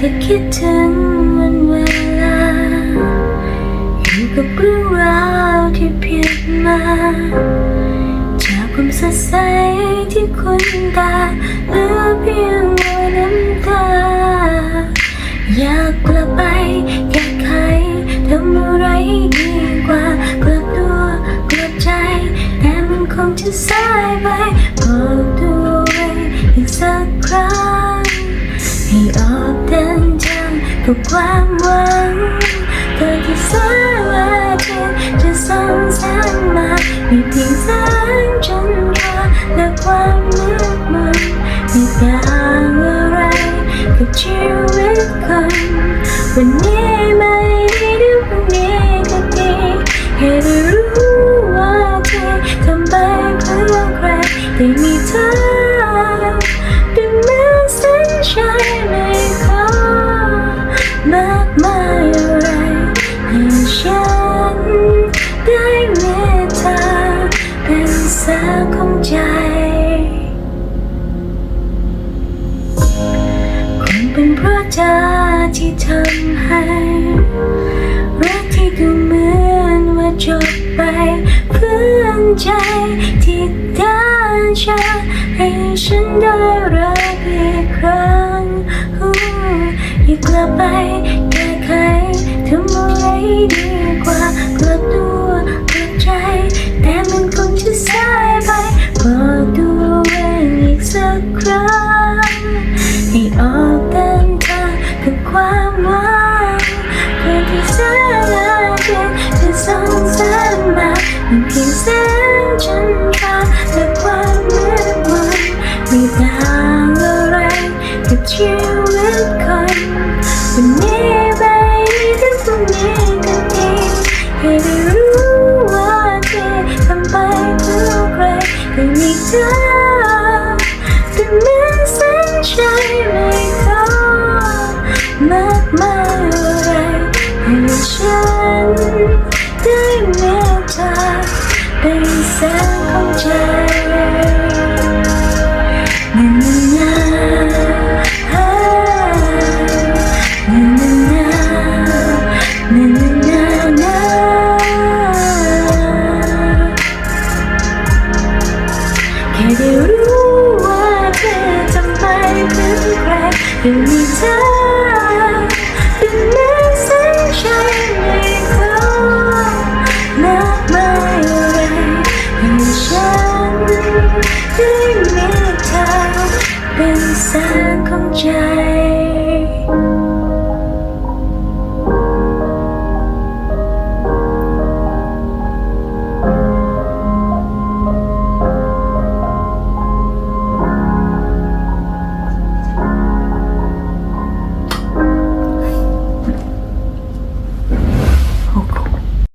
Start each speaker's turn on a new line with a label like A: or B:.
A: แต่คิดถึงวันเวลา อยู่กับเรื่องราวที่เพียงมา ดใสที่คุณตาเหลือเพียงรอยน้ำตา อยากกลับไปแก้ไขทำอะไรดีกว่ากลับตัวกลับใจ แต่มันคงจะสายไปบอกตัวเองอีกสักครั้ง ให้ออกเดินทางกับความหวังเกิดที่สายว่าเธอจะส่งแสงมามีเพียงแสงจันทรา 完美 เป็นเพราที่ทำให้ รักที่ดูเหมือนว่าจบไปเพื่อนใจที่ด้านชาให้ฉันได้รักอีกครั้งอู้อยากกลับไปแก้ไขทำอะไรดีกว่ากลับตัวกลับใจ แต่มันคงจะสายไปบอกตัวเองอีกสักครั้งให้ออก กับความหวังเพื่อที่แสนอาทิตย์จะส่งเสงมาเป็นเพียงแสงจันทราและความมืดมนไม่ต่างอะไรกับชีวิตคนวันนี้ไปที่ตรงนี้ก็ดีให้ไแค่ได้รู้ว่าเธอทำไมเพื่อใครยังมีเธอเป็นแม้แสงชัยไม่ขอมากมายอะไรให้ฉันได้มีเธอเป็นแสงของใจ